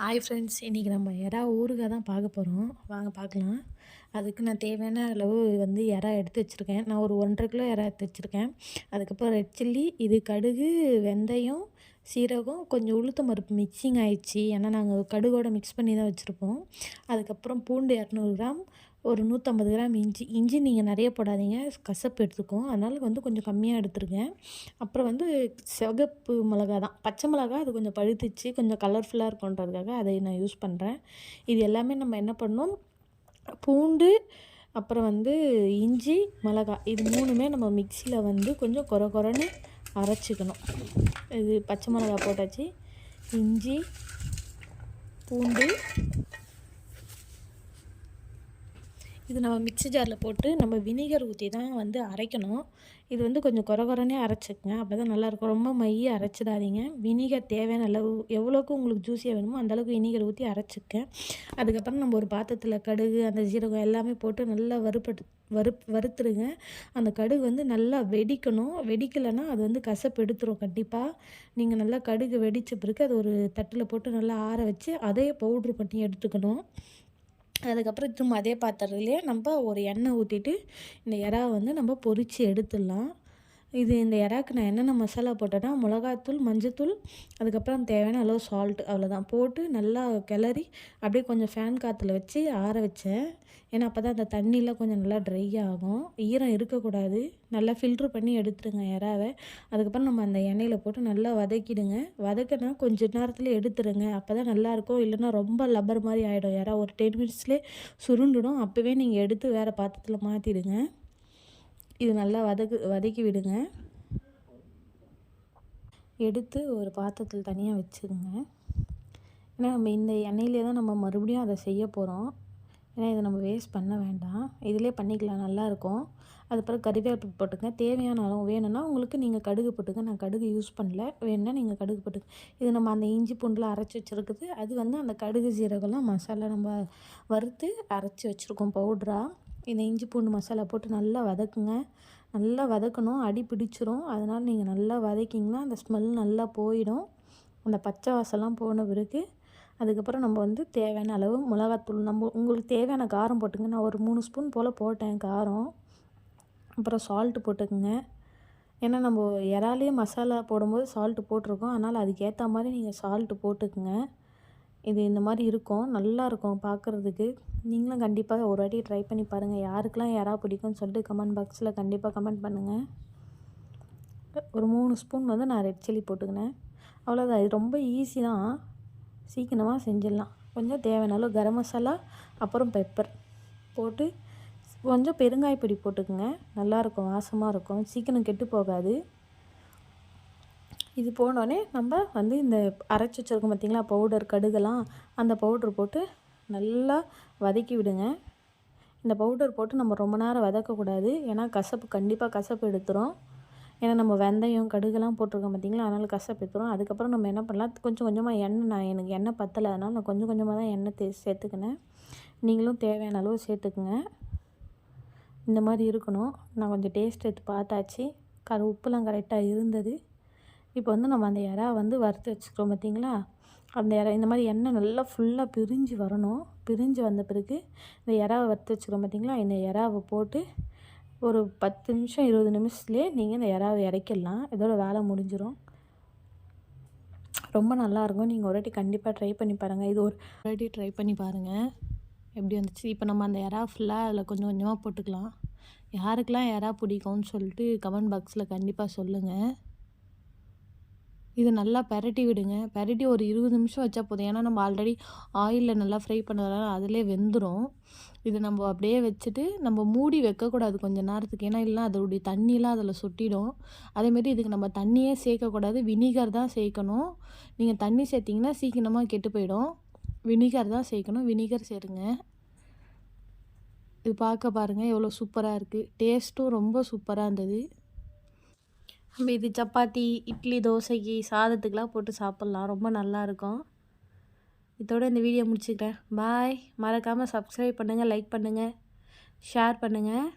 Hi friends இன்றைக்கி நம்ம எறா ஊறுகாய் தான் பார்க்க போகிறோம் வாங்க பார்க்கலாம். அதுக்கு நான் தேவையான அளவு வந்து எறா எடுத்து வச்சுருக்கேன். நான் ஒரு ஒன்றரை கிலோ எறா எடுத்து வச்சுருக்கேன். அதுக்கப்புறம் ரெட் சில்லி இது கடுகு வெந்தயம் சீரகம் கொஞ்சம் உளுத்தம் பருப்பு மிக்சிங் ஆயிடுச்சு. ஏன்னா நாங்கள் கடுகோடு மிக்ஸ் பண்ணி தான் வச்சுருப்போம். அதுக்கப்புறம் பூண்டு இரநூறு கிராம் ஒரு நூற்றம்பது கிராம் இஞ்சி. இஞ்சி நீங்கள் நிறைய போடாதீங்க. கசப்பு எடுத்துக்கும். அதனால் வந்து கொஞ்சம் கம்மியாக எடுத்துருங்க. அப்புறம் வந்து சிகப்பு மிளகா தான். பச்சை மிளகா அது கொஞ்சம் பழுத்துச்சு. கொஞ்சம் கலர்ஃபுல்லாக இருக்குன்றதுக்காக அதை நான் யூஸ் பண்ணுறேன் இது எல்லாமே நம்ம என்ன பண்ணோம் பூண்டு அப்புறம் வந்து இஞ்சி மிளகா இது மூணுமே நம்ம மிக்சியில் வந்து கொஞ்சம் குறை குறைன்னு அரைச்சிக்கணும். இது பச்சை மிளகா போட்டாச்சு. இஞ்சி பூண்டு இது நம்ம மிக்ஸி ஜாரில் போட்டு நம்ம வினிகர் ஊற்றி தான் வந்து அரைக்கணும். இது வந்து கொஞ்சம் குறை குறைனே அரைச்சிக்கங்க. அப்போ தான் நல்லாயிருக்கும் ரொம்ப மைய அரைச்சிடாதீங்க. வினிகர் தேவையான அளவு எவ்வளோக்கு உங்களுக்கு ஜூஸியாக வேணுமோ அந்தளவுக்கு வினிகர் ஊற்றி அரைச்சிக்க. அதுக்கப்புறம் நம்ம ஒரு பாத்திரத்தில் கடுகு அந்த ஜீரகம் எல்லாமே போட்டு நல்லா வறுப்பட்டு வறு வறுத்துருங்க. அந்த கடுகு வந்து நல்லா வெடிக்கணும். வெடிக்கலைன்னா அது வந்து கசப்பு எடுத்துரும் கண்டிப்பாக நீங்கள் நல்லா கடுகு வெடித்த பிறகு அது ஒரு தட்டில் போட்டு நல்லா ஆற வச்சு அதையே பவுட்ரு பண்ணி எடுத்துக்கணும். அதுக்கப்புறம் திரும்ப அதே பாத்திரத்துலேயே நம்ம ஒரு எண்ணெய் ஊற்றிட்டு இந்த இறாவை வந்து நம்ம பொரித்து எடுத்துடலாம். இது இந்த இறாக்கு நான் என்னென்ன மசாலா போட்டேன்னா மிளகாத்தூள் மஞ்சத்தூள் அதுக்கப்புறம் தேவையான அளவு சால்ட் அவ்வளோதான் போட்டு நல்லா கிளறி அப்படியே கொஞ்சம் ஃபேன் காற்றுல வச்சு ஆற வச்சேன். ஏன்னா அப்போ தான் அந்த தண்ணியில் கொஞ்சம் நல்லா ட்ரை ஆகும். ஈரம் இருக்கக்கூடாது. நல்லா ஃபில்ட்ரு பண்ணி எடுத்துருங்க இறாவை அதுக்கப்புறம் நம்ம அந்த எண்ணெயில் போட்டு நல்லா வதக்கிடுங்க. வதக்கினா கொஞ்சம் நேரத்தில் எடுத்துருங்க. அப்போ தான் நல்லாயிருக்கும். இல்லைன்னா ரொம்ப லப்பர் மாதிரி ஆகிடும் இறா ஒரு டென் மினிட்ஸ்லேயே சுருண்டுடும். அப்போவே நீங்கள் எடுத்து வேறு பாத்திரத்தில் மாற்றிடுங்க இது நல்லா வதக்கு வதக்கி விடுங்க. எடுத்து ஒரு பாத்திரத்தில் தனியாக வச்சுருங்க. ஏன்னா நம்ம இந்த எண்ணெயிலே தான் நம்ம மறுபடியும் அதை செய்ய போகிறோம் ஏன்னா இதை நம்ம வேஸ்ட் பண்ண வேண்டாம். இதிலே பண்ணிக்கலாம் நல்லாயிருக்கும் அதுக்கப்புறம் கறிவேப்பிலை போட்டுங்க. தேவையான அளவு வேணும்னா உங்களுக்கு நீங்கள் கடுகு போட்டுங்க. நான் கடுகு யூஸ் பண்ணல. வேணுன்னா நீங்கள் கடுகு போட்டுங்க. இது நம்ம அந்த இஞ்சி பூண்டில் அரைச்சி வச்சுருக்குது. அது வந்து அந்த கடுகு சீரகம்லாம் மசாலா நம்ம வறுத்து அரைச்சி வச்சுருக்கோம் பவுட்ராக இந்த இஞ்சி பூண்டு மசாலா போட்டு நல்லா வதக்குங்க. நல்லா வதக்கணும். அடி பிடிச்சிரும். அதனால் நீங்கள் நல்லா வதக்கிங்கன்னா அந்த ஸ்மெல் நல்லா போயிடும். அந்த பச்சை வாசலாம் போன பிறகு அதுக்கப்புறம் நம்ம வந்து தேவையான அளவு மிளகாத்தூள். நம்ம உங்களுக்கு தேவையான காரம் போட்டுங்க. நான் ஒரு மூணு ஸ்பூன் போல் போட்டேன் காரம். அப்புறம் சால்ட்டு போட்டுக்குங்க. ஏன்னா நம்ம இறாலே மசாலா போடும்போது சால்ட்டு போட்டிருக்கோம். அதனால் அதுக்கேற்ற மாதிரி நீங்கள் சால்ட்டு போட்டுக்குங்க. இது இந்த மாதிரி இருக்கும். நல்லாயிருக்கும் பார்க்குறதுக்கு. நீங்களும் கண்டிப்பாக ஒரு வாட்டி ட்ரை பண்ணி பாருங்கள் யாருக்கெல்லாம் யாராக பிடிக்கும்னு சொல்லிட்டு கமெண்ட் பாக்ஸில் கண்டிப்பாக கமெண்ட் பண்ணுங்கள் ஒரு மூணு ஸ்பூன் வந்து நான் ரெட் சில்லி போட்டுக்கினேன். அவ்வளோதான் இது ரொம்ப ஈஸி தான். சீக்கிரமாக செஞ்சிடலாம். கொஞ்சம் தேவையான கரம் மசாலா அப்புறம் பெப்பர் போட்டு கொஞ்சம் பெருங்காயப்பொடி போட்டுக்குங்க. நல்லாயிருக்கும் வாசமாக இருக்கும். சீக்கிரம் கெட்டு போகாது. இது போனோடனே நம்ம வந்து இந்த அரைச்சி வச்சுருக்கோம் பார்த்திங்களா பவுடர் கடுகெல்லாம் அந்த பவுடர் போட்டு நல்லா வதக்கி விடுங்க. இந்த பவுடர் போட்டு நம்ம ரொம்ப நேரம் வதக்கக்கூடாது ஏன்னா கசப்பு கண்டிப்பாக கசப்பு எடுத்துரும். ஏன்னா நம்ம வெந்தயம் கடுகெல்லாம் போட்டிருக்கோம் பார்த்திங்களா அதனால் கசப்பு எடுத்துரும். அதுக்கப்புறம் நம்ம என்ன பண்ணலாம் கொஞ்சம் கொஞ்சமாக எண்ணெய் நான் எனக்கு எண்ணெய் பத்தலை அதனால் நான் கொஞ்சம் கொஞ்சமாக தான் எண்ணெய் தே சேர்த்துக்கினேன். நீங்களும் தேவையான அளவு சேர்த்துக்குங்க. இந்த மாதிரி இருக்கணும். நான் கொஞ்சம் டேஸ்ட் எடுத்து பார்த்தாச்சு. கரு உப்புலாம் கரெக்டாக இருந்தது. இப்போ வந்து நம்ம அந்த இறா வந்து வறுத்து வச்சுக்கிறோம் பார்த்திங்களா? அந்த இற இந்த மாதிரி எண்ணெய் நல்லா ஃபுல்லாக பிரிஞ்சு வரணும். பிரிஞ்சு வந்த பிறகு இந்த இறாவை வறுத்து வச்சுக்கிறோம் பார்த்திங்களா? இந்த இறாவை போட்டு ஒரு பத்து நிமிஷம் இருபது நிமிஷத்துலேயே நீங்கள் இந்த இறாவை இறக்கிடலாம். இதோட வேலை முடிஞ்சிடும் ரொம்ப நல்லாயிருக்கும் நீங்கள் ஒரு வாட்டி கண்டிப்பாக ட்ரை பண்ணி பாருங்கள் இது ஒரு வாட்டி ட்ரை பண்ணி பாருங்கள் எப்படி வந்துச்சு? இப்போ நம்ம அந்த இறா ஃபுல்லாக அதில் கொஞ்சம் கொஞ்சமாக போட்டுக்கலாம். யாருக்கெல்லாம் இறா பிடிக்கும்னு சொல்லிட்டு கமெண்ட் பாக்ஸில் கண்டிப்பாக சொல்லுங்கள் இது நல்லா பெரட்டி விடுங்க. பெரட்டி ஒரு இருபது நிமிஷம் வச்சா போதும். ஏன்னா நம்ம ஆல்ரெடி ஆயிலில் நல்லா ஃப்ரை பண்ணதுனால அதிலே வெந்துடும் இது நம்ம அப்படியே வச்சுட்டு நம்ம மூடி வைக்கக்கூடாது கொஞ்சம் நேரத்துக்கு. ஏன்னா இல்லை அதோடைய தண்ணியெலாம் அதில் சுட்டிடும். அதேமாரி இதுக்கு நம்ம தண்ணியே சேர்க்கக்கூடாது. வினிகர் தான் சேர்க்கணும். நீங்கள் தண்ணி சேர்த்திங்கன்னா சீக்கிரமாக கெட்டு போயிடும். வினிகர் தான் சேர்க்கணும். வினிகர் சேருங்க. இது பார்க்க பாருங்கள் எவ்வளோ சூப்பராக இருக்குது டேஸ்ட்டும் ரொம்ப சூப்பராக இருந்தது. நம்ம இது சப்பாத்தி இட்லி தோசைக்கு சாதத்துக்கெலாம் போட்டு சாப்பிட்லாம். ரொம்ப நல்லாயிருக்கும். இதோட இந்த வீடியோ முடிச்சுக்கிறேன். பாய் மறக்காமல் சப்ஸ்கிரைப் பண்ணுங்கள் லைக் பண்ணுங்கள் ஷேர் பண்ணுங்கள்